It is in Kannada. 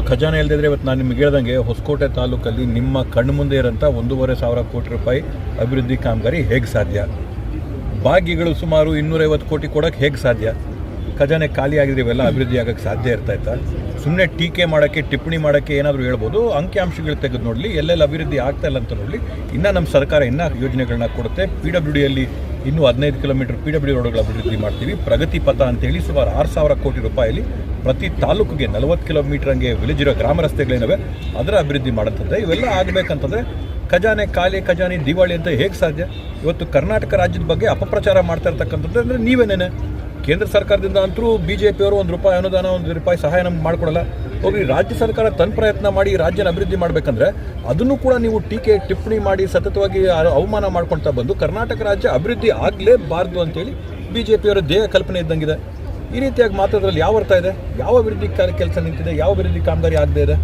ಖಜಾನೆ ಇಲ್ಲದಿದ್ರೆ ಇವತ್ತು ನಾನು ನಿಮ್ಗೆ ಹೇಳ್ದಂಗೆ ಹೊಸಕೋಟೆ ತಾಲೂಕಲ್ಲಿ ನಿಮ್ಮ ಕಣ್ಣು ಮುಂದೆ ಇರೋಂಥ ಒಂದೂವರೆ ಸಾವಿರ ಕೋಟಿ ರೂಪಾಯಿ ಅಭಿವೃದ್ಧಿ ಕಾಮಗಾರಿ ಹೇಗೆ ಸಾಧ್ಯ? ಭಾಗ್ಯಗಳು ಸುಮಾರು ಇನ್ನೂರೈವತ್ತು ಕೋಟಿ ಕೊಡೋಕ್ಕೆ ಹೇಗೆ ಸಾಧ್ಯ? ಖಜಾನೆ ಖಾಲಿ ಆಗಿದ್ರೆ ಇವೆಲ್ಲ ಅಭಿವೃದ್ಧಿ ಆಗೋಕ್ಕೆ ಸಾಧ್ಯ ಇರ್ತಾ ಇತ್ತಾ? ಸುಮ್ಮನೆ ಟೀಕೆ ಮಾಡೋಕ್ಕೆ, ಟಿಪ್ಪಣಿ ಮಾಡೋಕ್ಕೆ ಏನಾದರೂ ಹೇಳ್ಬೋದು? ಅಂಕಿಅಂಶಗಳು ತೆಗೆದು ನೋಡಲಿ, ಎಲ್ಲೆಲ್ಲಿ ಅಭಿವೃದ್ಧಿ ಆಗ್ತಾ ಇಲ್ಲ ಅಂತ ನೋಡಲಿ. ಇನ್ನೂ ನಮ್ಮ ಸರ್ಕಾರ ಇನ್ನೂ ಯೋಜನೆಗಳನ್ನ ಕೊಡುತ್ತೆ. ಪಿ ಡಬ್ಲ್ಯೂ ಡಿಯಲ್ಲಿ ಇನ್ನೂ ಹದಿನೈದು ಕಿಲೋಮೀಟರ್ ಪಿ ಡಬ್ಲ್ಯೂ ರೋಡ್ಗಳ ಅಭಿವೃದ್ಧಿ ಮಾಡ್ತೀವಿ. ಪ್ರಗತಿ ಪಥ ಅಂತೇಳಿ ಸುಮಾರು ಆರು ಸಾವಿರ ಕೋಟಿ ರೂಪಾಯಲ್ಲಿ ಪ್ರತಿ ತಾಲೂಕಿಗೆ ನಲವತ್ತು ಕಿಲೋಮೀಟರ್ ಹಂಗೆ ವಿಲೇಜ್ ಇರೋ ಗ್ರಾಮ ರಸ್ತೆಗಳೇನವೆ ಅದರ ಅಭಿವೃದ್ಧಿ ಮಾಡುತ್ತದೆ ಇವೆಲ್ಲ ಆಗಬೇಕಂತಂದ್ರೆ ಖಜಾನೆ, ಖಾಲಿ ಖಜಾನೆ ದಿವಾಳಿ ಅಂತ ಹೇಗೆ ಸಾಧ್ಯ? ಇವತ್ತು ಕರ್ನಾಟಕ ರಾಜ್ಯದ ಬಗ್ಗೆ ಅಪಪ್ರಚಾರ ಮಾಡ್ತಾ ಇರ್ತಕ್ಕಂಥದ್ದು ಅಂದರೆ ನೀವೇನೇನೆ? ಕೇಂದ್ರ ಸರ್ಕಾರದಿಂದ ಅಂತರೂ ಬಿ ಜೆ ಪಿಯವರು ಒಂದು ರೂಪಾಯಿ ಅನುದಾನ, ಒಂದು ರೂಪಾಯಿ ಸಹಾಯ ನಮ್ಗೆ ಮಾಡ್ಕೊಡಲ್ಲ. ಹೋಗಿ ರಾಜ್ಯ ಸರ್ಕಾರ ತನ್ನ ಪ್ರಯತ್ನ ಮಾಡಿ ರಾಜ್ಯನ ಅಭಿವೃದ್ಧಿ ಮಾಡಬೇಕಂದ್ರೆ ಅದನ್ನು ಕೂಡ ನೀವು ಟೀಕೆ, ಟಿಪ್ಪಣಿ ಮಾಡಿ ಸತತವಾಗಿ ಅವಮಾನ ಮಾಡ್ಕೊಳ್ತಾ ಬಂದು ಕರ್ನಾಟಕ ರಾಜ್ಯ ಅಭಿವೃದ್ಧಿ ಆಗಲೇಬಾರ್ದು ಅಂತೇಳಿ ಬಿ ಜೆ ಪಿಯವರ ದೇಹ ಕಲ್ಪನೆ ಇದ್ದಂಗಿದೆ. ಈ ರೀತಿಯಾಗಿ ಮಾತಾಡೋದ್ರಲ್ಲಿ ಯಾವ ಅರ್ಥ ಇದೆ? ಯಾವ ಅಭಿವೃದ್ಧಿ ಕೆಲಸ ನಿಂತಿದೆ? ಯಾವ ಅಭಿವೃದ್ಧಿ ಕಾಮಗಾರಿ ಆಗದೆ ಇದೆ?